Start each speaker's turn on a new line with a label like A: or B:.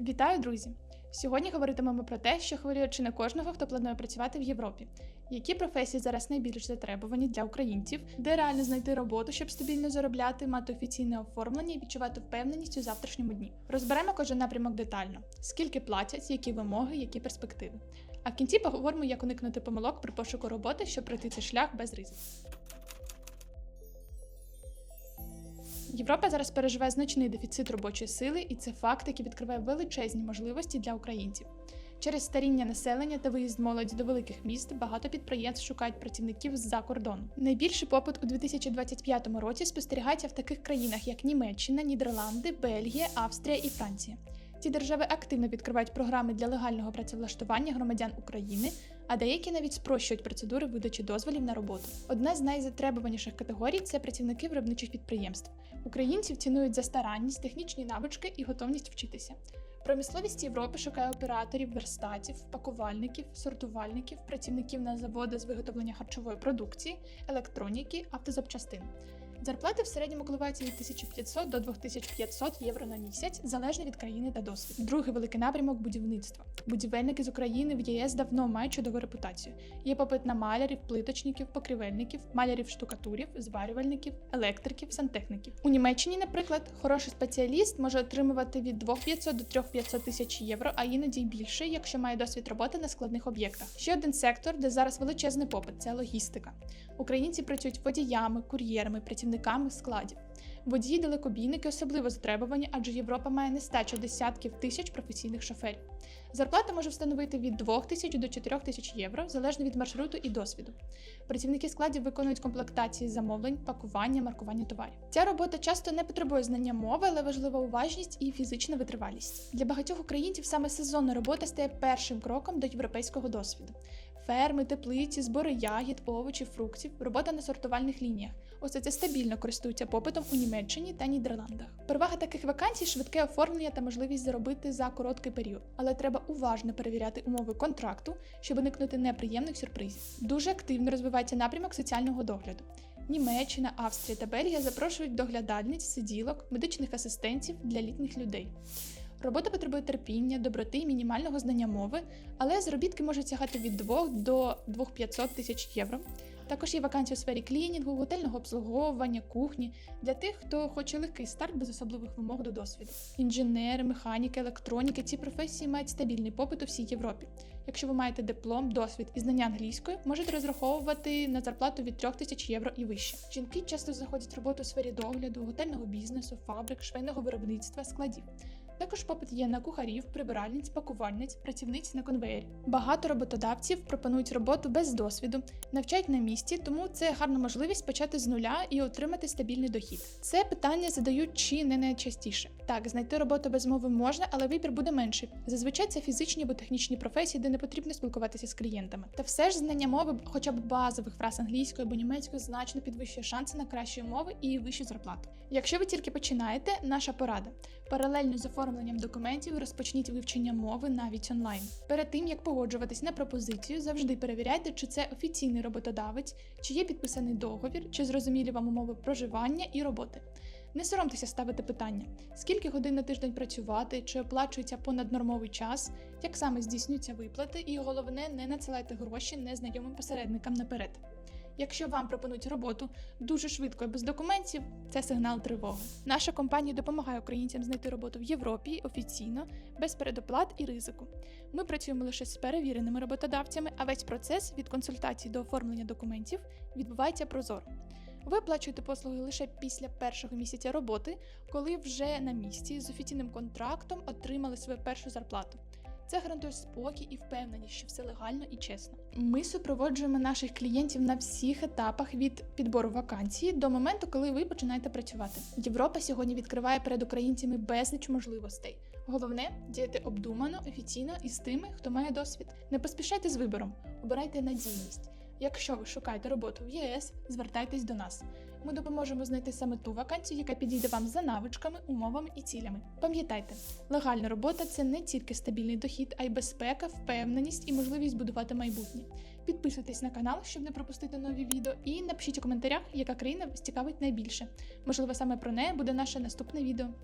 A: Вітаю, друзі! Сьогодні говоритимемо про те, що хвилює чи не кожного, хто планує працювати в Європі. Які професії зараз найбільш затребувані для українців, де реально знайти роботу, щоб стабільно заробляти, мати офіційне оформлення і відчувати впевненість у завтрашньому дні. Розберемо кожен напрямок детально: скільки платять, які вимоги, які перспективи. А в кінці поговоримо, як уникнути помилок при пошуку роботи, щоб пройти цей шлях без ризику. Європа зараз переживає значний дефіцит робочої сили, і це факт, який відкриває величезні можливості для українців. Через старіння населення та виїзд молоді до великих міст багато підприємств шукають працівників з-за кордону. Найбільший попит у 2025 році спостерігається в таких країнах, як Німеччина, Нідерланди, Бельгія, Австрія і Франція. Ці держави активно відкривають програми для легального працевлаштування громадян України, а деякі навіть спрощують процедури видачі дозволів на роботу. Одна з найзатребуваніших категорій це працівники виробничих підприємств. Українців цінують за старанність, технічні навички і готовність вчитися. Промисловість Європи шукає операторів, верстатів, пакувальників, сортувальників, працівників на заводи з виготовлення харчової продукції, електроніки, автозапчастин. Зарплати в середньому коливаються від 1500 до 2500 євро на місяць, залежно від країни та досвіду. Другий великий напрямок будівництва. Будівельники з України в ЄС давно мають чудову репутацію. Є попит на малярів, плиточників, покрівельників, малярів штукатурів, зварювальників, електриків, сантехніків. У Німеччині, наприклад, хороший спеціаліст може отримувати від 2500 до 3500 тисяч євро, а іноді й більше, якщо має досвід роботи на складних об'єктах. Ще один сектор, де зараз величезний попит це логістика. Українці працюють водіями, кур'єрами, працівниками складів. Водії далекобійники особливо затребувані, адже Європа має нестачу десятків тисяч професійних шоферів. Зарплата може встановити від 2 тисяч до 4 тисяч євро, залежно від маршруту і досвіду. Працівники складів виконують комплектації замовлень, пакування, маркування товарів. Ця робота часто не потребує знання мови, але важлива уважність і фізична витривалість. Для багатьох українців саме сезонна робота стає першим кроком до європейського досвіду. Ферми, теплиці, збори ягід, овочів, фруктів, робота на сортувальних лініях. Усе це стабільно користується попитом у Німеччині та Нідерландах. Перевага таких вакансій швидке оформлення та можливість заробити за короткий період, але треба уважно перевіряти умови контракту, щоб уникнути неприємних сюрпризів. Дуже активно розвивається напрямок соціального догляду. Німеччина, Австрія та Бельгія запрошують доглядальниць, сиділок, медичних асистентів для літніх людей. Робота потребує терпіння, доброти і мінімального знання мови, але заробітки можуть сягати від 2 до 2500 тисяч євро. Також є вакансії у сфері клінінгу, готельного обслуговування, кухні для тих, хто хоче легкий старт без особливих вимог до досвіду. Інженери, механіки, електроніки ці професії мають стабільний попит у всій Європі. Якщо ви маєте диплом, досвід і знання англійської, можете розраховувати на зарплату від 3 тисяч євро і вище. Жінки часто знаходять роботу у сфері догляду, готельного бізнесу, фабрик, швейного виробництва, складів. Також попит є на кухарів, прибиральниць, пакувальниць, працівниць на конвеєрі. Багато роботодавців пропонують роботу без досвіду, навчають на місці, тому це гарна можливість почати з нуля і отримати стабільний дохід. Це питання задають чи не найчастіше. Так, знайти роботу без мови можна, але вибір буде менший. Зазвичай це фізичні або технічні професії, де не потрібно спілкуватися з клієнтами. Та все ж знання мови, хоча б базових фраз англійської або німецької, значно підвищує шанси на кращі умови і вищу зарплату. Якщо ви тільки починаєте, наша порада паралельно з оформленням документів розпочніть вивчення мови навіть онлайн. Перед тим як погоджуватись на пропозицію, завжди перевіряйте, чи це офіційний роботодавець, чи є підписаний договір, чи зрозумілі вам умови проживання і роботи. Не соромтеся ставити питання, скільки годин на тиждень працювати, чи оплачується понаднормовий час, як саме здійснюються виплати, і головне, не надсилайте гроші незнайомим посередникам наперед. Якщо вам пропонують роботу дуже швидко і без документів, це сигнал тривоги. Наша компанія допомагає українцям знайти роботу в Європі офіційно, без передоплат і ризику. Ми працюємо лише з перевіреними роботодавцями, а весь процес від консультації до оформлення документів відбувається прозоро. Ви оплачуєте послуги лише після першого місяця роботи, коли вже на місці з офіційним контрактом отримали свою першу зарплату. Це гарантує спокій і впевненість, що все легально і чесно. Ми супроводжуємо наших клієнтів на всіх етапах від підбору вакансії до моменту, коли ви починаєте працювати. Європа сьогодні відкриває перед українцями безліч можливостей. Головне діяти обдумано, офіційно і з тими, хто має досвід. Не поспішайте з вибором, обирайте надійність. Якщо ви шукаєте роботу в ЄС, звертайтесь до нас. Ми допоможемо знайти саме ту вакансію, яка підійде вам за навичками, умовами і цілями. Пам'ятайте, легальна робота це не тільки стабільний дохід, а й безпека, впевненість і можливість будувати майбутнє. Підписуйтесь на канал, щоб не пропустити нові відео, і напишіть у коментарях, яка країна вас цікавить найбільше. Можливо, саме про неї буде наше наступне відео.